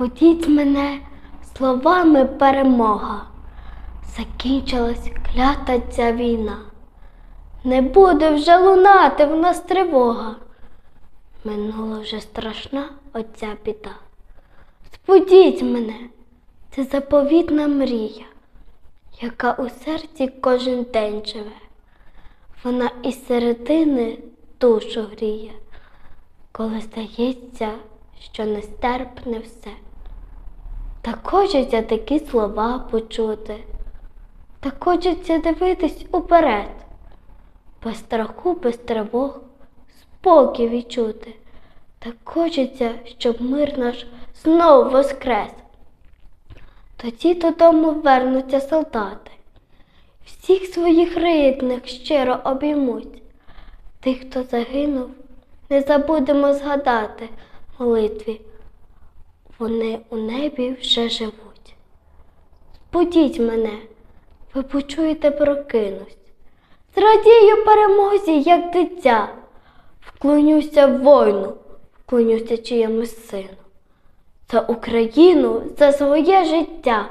Збудіть мене словами перемога. Закінчилась клята ця війна. Не буде вже лунати в нас тривога. Минула вже страшна оця біда. Збудіть мене, це заповітна мрія, яка у серці кожен день живе. Вона із середини душу гріє, коли здається, що нестерпне все. Так хочеться такі слова почути, так хочеться дивитись уперед, без страху, без тривог, спокій відчути. Так хочеться, щоб мир наш знов воскрес. Тоді додому вернуться солдати, всіх своїх рідних щиро обіймуть. Тих, хто загинув, не забудемо згадати молитві. Вони у небі вже живуть. Будіть мене, ви почуєте прокинусь. Зрадію перемозі, як дитя. Вклонюся в войну, вклонюся чиємусь сину. За Україну, за своє життя.